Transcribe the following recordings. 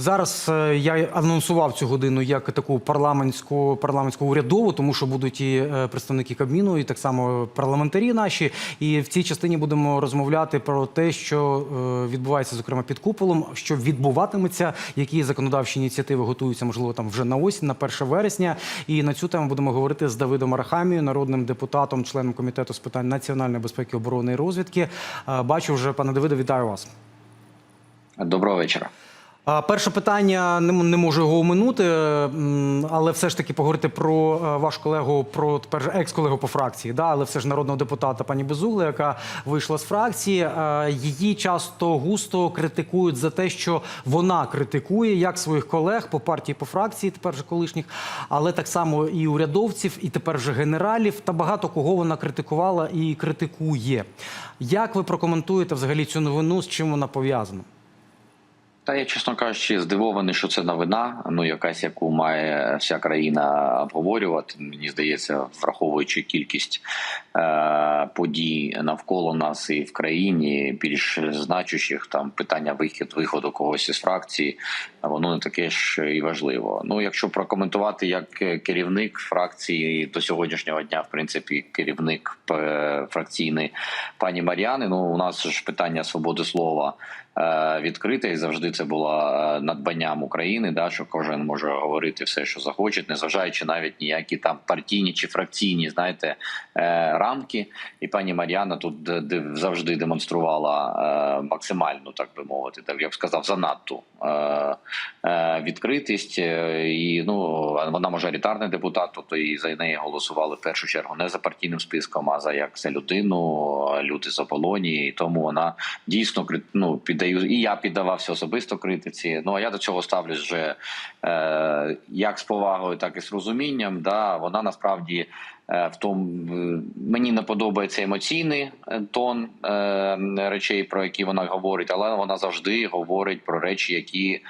Зараз е, я анонсував цю годину як таку парламентську парламентську урядову, тому що будуть і е, представники Кабміну, і так само парламентарі наші. І в цій частині будемо розмовляти про те, що е, відбувається, зокрема під куполом, що відбуватиметься, які законодавчі ініціативи готуються, можливо, там вже на осінь, на 1 вересня. І на цю тему будемо говорити з Давидом Арахамією, народним депутатом, членом комітету з питань національної безпеки, оборони і розвідки. Бачу вже, пане Давиде, вітаю вас. Доброго вечора. Перше питання не, можу його оминути, але все ж таки поговорити про е, ваш колегу, про тепер екс-колегу по фракції, да, але все ж народного депутата пані Безугли, яка вийшла з фракції. Е, Її часто густо критикують за те, що вона критикує як своїх колег по партії, по фракції, тепер же колишніх, але так само і урядовців, і тепер же генералів та багато кого вона критикувала і критикує. Як ви прокоментуєте взагалі цю новину? З чим вона пов'язана? Та я, чесно кажучи, здивований, що це новина. Ну, якась яку має вся країна обговорювати. Мені здається, враховуючи кількість е, подій навколо нас і в країні, більш значущих там питання вихід виходу когось із фракції, воно не таке ж і важливо. Ну, якщо прокоментувати як керівник фракції до сьогоднішнього дня, в принципі, керівник е, фракційний пані Мар'яни. Ну, у нас ж питання свободи слова. Е, Відкрите і завжди це було е, надбанням України, да що кожен може говорити все, що захоче, незважаючи навіть ніякі там партійні чи фракційні, знаєте, е, рамки. І пані Мар'яна тут завжди демонструвала максимальну, так би мовити, так я б сказав, занадту відкритість. І ну вона мажоритарний депутат, тобто і за неї голосували в першу чергу не за партійним списком, а за як за людину, люди з Аполонії. І тому вона дійсно ну, і я піддавався особисто критиці. Ну а я до цього ставлюсь вже е, як з повагою, так і з розумінням. Да, вона насправді. Е, В тому е, мені не подобається емоційний е, тон речей, про які вона говорить, але вона завжди говорить про речі, які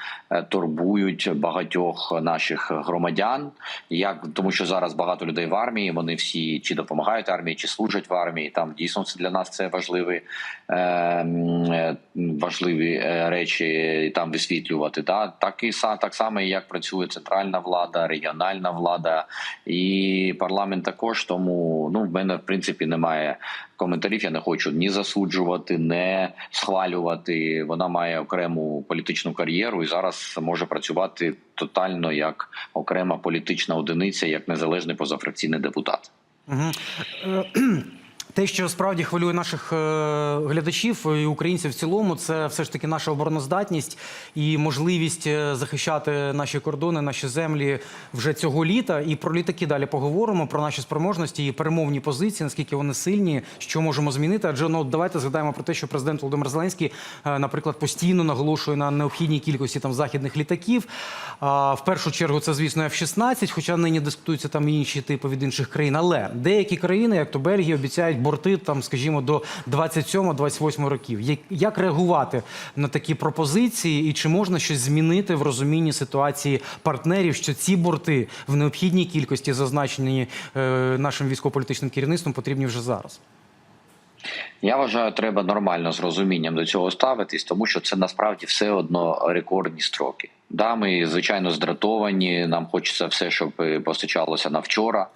турбують багатьох наших громадян. Як тому, що зараз багато людей в армії, вони всі чи допомагають армії, чи служать в армії. Там дійсно це для нас це важливі, важливі речі там висвітлювати. Да? Так і так само, як працює центральна влада, регіональна влада і парламент також. Тому ну в мене в принципі немає коментарів. Я не хочу ні засуджувати, не схвалювати. Вона має окрему політичну кар'єру і зараз може працювати тотально як окрема політична одиниця, як незалежний позафракційний депутат. Те, що справді хвилює наших е, глядачів і українців в цілому, це все ж таки наша обороноздатність і можливість е, захищати наші кордони, наші землі вже цього літа. І про літаки далі поговоримо про наші спроможності і перемовні позиції, наскільки вони сильні, що можемо змінити. Адже ну давайте згадаємо про те, що президент Володимир Зеленський, е, наприклад, постійно наголошує на необхідній кількості там західних літаків. В першу чергу це, звісно, F-16, хоча нині дискутуються там інші типи від інших країн. Але деякі країни, як то Бельгія, обіцяють борти там, скажімо, до 27-28 років. Як- реагувати на такі пропозиції, і чи можна щось змінити в розумінні ситуації партнерів, що ці борти в необхідній кількості, зазначені е, нашим військово-політичним керівництвом, потрібні вже зараз? Я вважаю, треба нормально з розумінням до цього ставитись, тому що це насправді все одно рекордні строки. Да, ми звичайно здратовані. Нам хочеться все, щоб е, постачалося на вчора.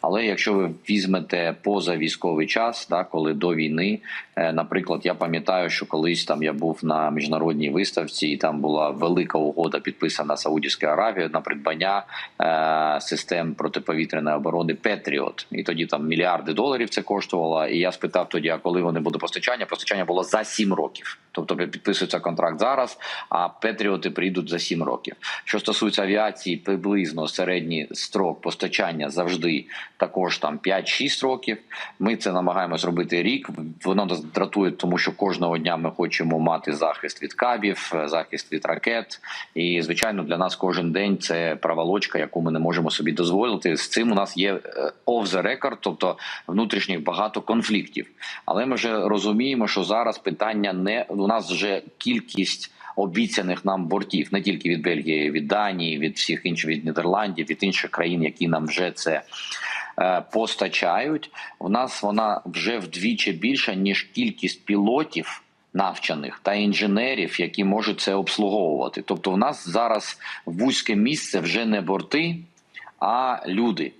Але якщо ви візьмете поза військовий час, да, коли до війни, е, наприклад, я пам'ятаю, що колись там я був на міжнародній виставці, і там була велика угода підписана Саудівською Аравією на придбання е, систем протиповітряної оборони Петріот. І тоді там мільярди доларів це коштувало. І я спитав тоді, а коли вони буде постачання? Постачання було за 7 років. Тобто підписується контракт зараз, а Петріоти прийдуть за 7 років. Що стосується авіації, приблизно середній строк постачання завжди також там 5-6 років. Ми це намагаємось робити рік. Воно нас дратує, тому що кожного дня ми хочемо мати захист від кабів, захист від ракет. І звичайно, для нас кожен день це праволочка, яку ми не можемо собі дозволити. З цим у нас є е, off the record, тобто внутрішніх багато конфліктів. Але ми вже розуміємо, що зараз питання не у нас вже кількість. Обіцяних нам бортів не тільки від Бельгії, від Данії, від всіх інших від Нідерландів, від інших країн, які нам вже це е, постачають. У нас вона вже вдвічі більша ніж кількість пілотів, навчених та інженерів, які можуть це обслуговувати. Тобто, в нас зараз вузьке місце вже не борти, а люди.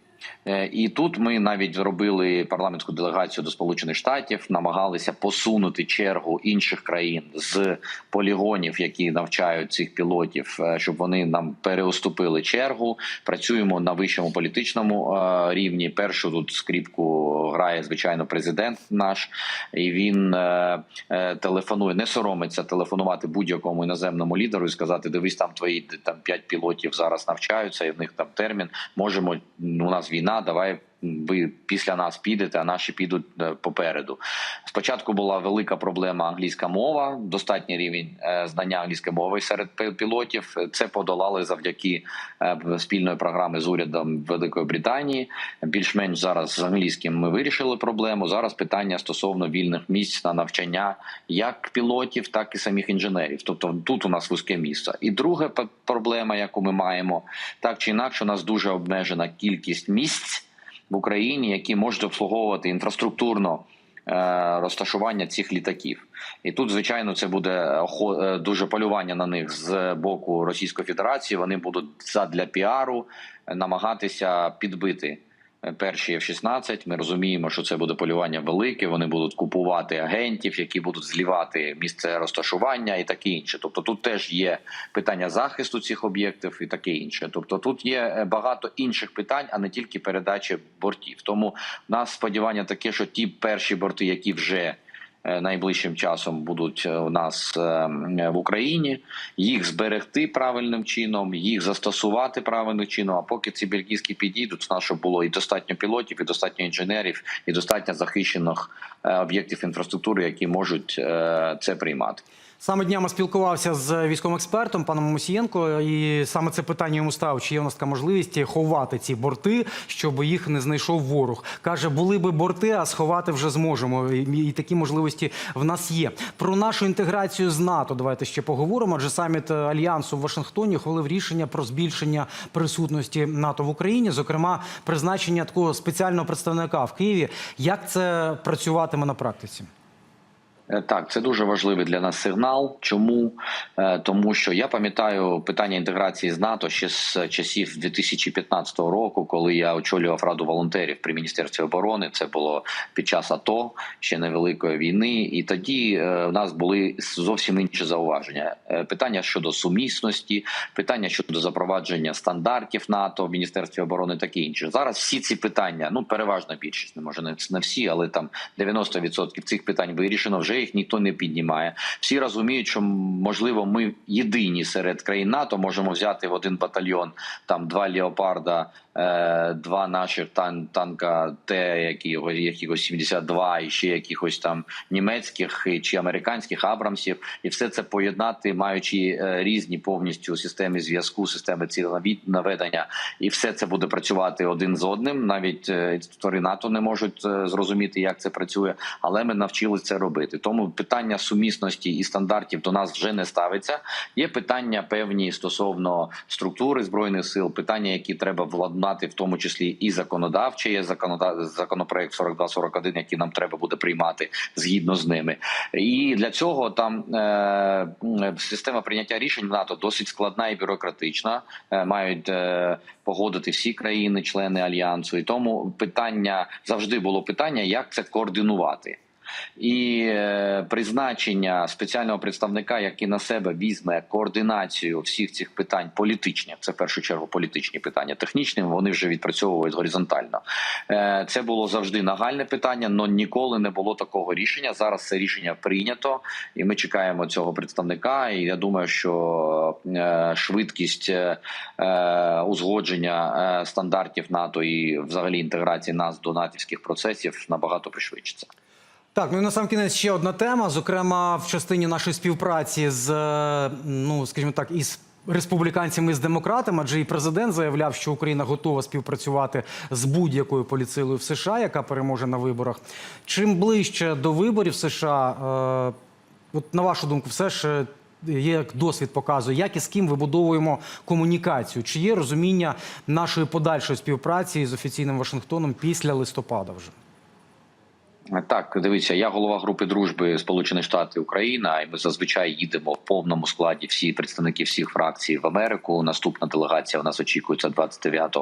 Е, І тут ми навіть зробили парламентську делегацію до Сполучених Штатів, намагалися посунути чергу інших країн з полігонів, які навчають цих пілотів, е, щоб вони нам переуступили чергу. Працюємо на вищому політичному е, рівні. Першу тут скріпку грає звичайно президент наш, і він телефонує, не соромиться телефонувати будь-якому іноземному лідеру і сказати: дивись, там твої там п'ять пілотів зараз навчаються, і в них там термін. Можемо у нас війна. Давай ви після нас підете, а наші підуть е, попереду. Спочатку була велика проблема англійська мова, достатній рівень е, знання англійської мови серед пілотів. Це подолали завдяки е, спільної програми з урядом Великої Британії. Більш-менш зараз з англійським ми вирішили проблему. Зараз питання стосовно вільних місць на навчання як пілотів, так і самих інженерів. Тобто тут у нас вузьке місце. І друга проблема, яку ми маємо, так чи інакше, у нас дуже обмежена кількість місць в Україні, які можуть обслуговувати інфраструктурно е, розташування цих літаків. І тут, звичайно, це буде охо- е, дуже полювання на них з боку Російської Федерації. Вони будуть задля піару е, намагатися підбити. Перші F-16, ми розуміємо, що це буде полювання велике. Вони будуть купувати агентів, які будуть злівати місце розташування і таке інше. Тобто, тут теж є питання захисту цих об'єктів і таке інше. Тобто, тут є е, багато інших питань, а не тільки передачі бортів. Тому в нас сподівання таке, що ті перші борти, які вже найближчим часом будуть е, у нас е, в Україні, їх зберегти правильним чином, їх застосувати правильним чином. А поки ці бельгійські підійдуть, нас щоб було і достатньо пілотів, і достатньо інженерів, і достатньо захищених е, об'єктів інфраструктури, які можуть е, це приймати. Саме днями спілкувався з військовим експертом паном Мусієнко, і саме це питання йому ставив, чи є у нас така можливість ховати ці борти, щоб їх не знайшов ворог. Каже, були би борти, а сховати вже зможемо. І, такі можливості в нас є. Про нашу інтеграцію з НАТО давайте ще поговоримо. Адже саміт альянсу в Вашингтоні ухвалив рішення про збільшення присутності НАТО в Україні, зокрема, призначення такого спеціального представника в Києві. Як це працюватиме на практиці? Е, Так, це дуже важливий для нас сигнал. Чому? Е, Тому що я пам'ятаю питання інтеграції з НАТО ще з часів 2015 року, коли я очолював раду волонтерів при міністерстві оборони. Це було під час АТО ще невеликої війни, і тоді е, в нас були зовсім інші зауваження. Питання щодо сумісності, питання щодо запровадження стандартів НАТО в міністерстві оборони, таке інше. Зараз всі ці питання, ну переважна більшість, не може не всі, але там 90% цих питань вирішено. Вже їх ніхто не піднімає. Всі розуміють, що можливо ми єдині серед країн НАТО можемо взяти в один батальйон там два леопарда, е, два наших тан танка, Т, які якихось 72, і ще якихось там німецьких чи американських абрамсів, і все це поєднати, маючи е, різні повністю системи зв'язку, системи ціловід наведення, і все це буде працювати один з одним. Навіть е, інструктори НАТО не можуть зрозуміти, як це працює, але ми навчилися це робити. Тому питання сумісності і стандартів до нас вже не ставиться. Є питання певні стосовно структури збройних сил, питання, які треба владнати, в тому числі і законодавче. Є законопроект 42-41, який нам треба буде приймати згідно з ними. І для цього там е... система прийняття рішень в НАТО досить складна і бюрократична. Е, Мають е... погодити всі країни, члени альянсу. І тому питання завжди було питання, як це координувати. І е, призначення спеціального представника, який на себе візьме координацію всіх цих питань політичних, це в першу чергу політичні питання. Технічні вони вже відпрацьовують горизонтально. Е, це було завжди нагальне питання, але ніколи не було такого рішення. Зараз це рішення прийнято, і ми чекаємо цього представника. І я думаю, що е, швидкість узгодження стандартів НАТО і взагалі інтеграції нас до натівських процесів набагато пришвидшиться. Так, ну і на сам кінець ще одна тема, зокрема в частині нашої співпраці з, е, ну скажімо так, із республіканцями з демократами, адже і президент заявляв, що Україна готова співпрацювати з будь-якою поліцилою в США, яка переможе на виборах. Чим ближче до виборів США, е, от на вашу думку, все ж. е, Є як досвід показує, як і з ким вибудовуємо комунікацію. Чи є розуміння нашої подальшої співпраці з офіційним Вашингтоном після листопада вже? Так, дивіться, я голова групи дружби Сполучені Штати Україна, і ми зазвичай їдемо в повному складі. Всі представники всіх фракцій в Америку. Наступна делегація у нас очікується 29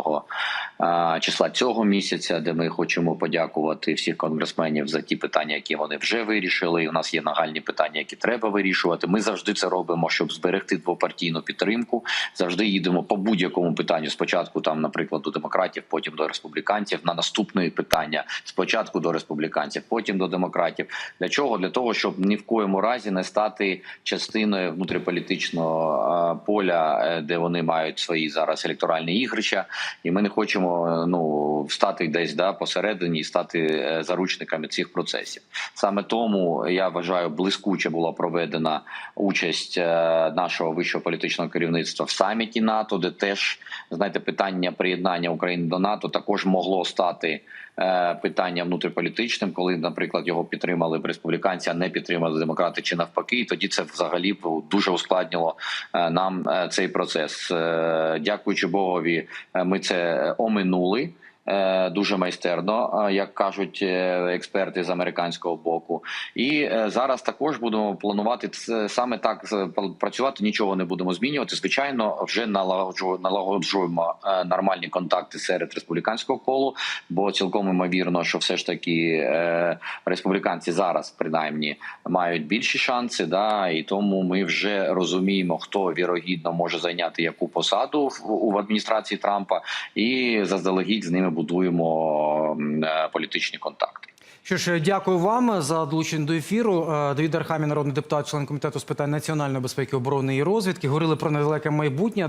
а, числа цього місяця, де ми хочемо подякувати всіх конгресменів за ті питання, які вони вже вирішили. У нас є нагальні питання, які треба вирішувати. Ми завжди це робимо, щоб зберегти двопартійну підтримку. Завжди їдемо по будь-якому питанню. Спочатку там, наприклад, до демократів, потім до республіканців. На наступне питання спочатку до республіканців, потім до демократів. Для чого? Для того, щоб ні в коєму разі не стати частиною внутріполітичного поля, е, де вони мають свої зараз електоральні ігрища, і ми не хочемо ну стати десь да посередині і стати е, заручниками цих процесів. Саме тому я вважаю, блискуче була проведена участь е, нашого вищого політичного керівництва в саміті НАТО, де теж знаєте питання приєднання України до НАТО також могло стати питанням внутріполітичним, коли, наприклад, його підтримали б республіканці, а не підтримали демократи чи навпаки. І тоді це взагалі б дуже ускладнило е, нам е, цей процес. Е, Дякуючи Богові, е, ми це оминули. Е, Дуже майстерно, е, як кажуть е, експерти з американського боку, і зараз також будемо планувати саме так працювати. Нічого не будемо змінювати. Звичайно, вже налагоджу- налагоджуємо нормальні контакти серед республіканського колу, бо цілком імовірно, що все ж таки республіканці зараз принаймні мають більші шанси. Да, і тому ми вже розуміємо, хто вірогідно може зайняти яку посаду в, адміністрації Трампа, і заздалегідь з ними будуємо е, політичні контакти. Що ж, дякую вам за долучення до ефіру. Е, Давід Архамі, народний депутат, член комітету з питань національної безпеки, оборони і розвідки. Говорили про недалеке майбутнє.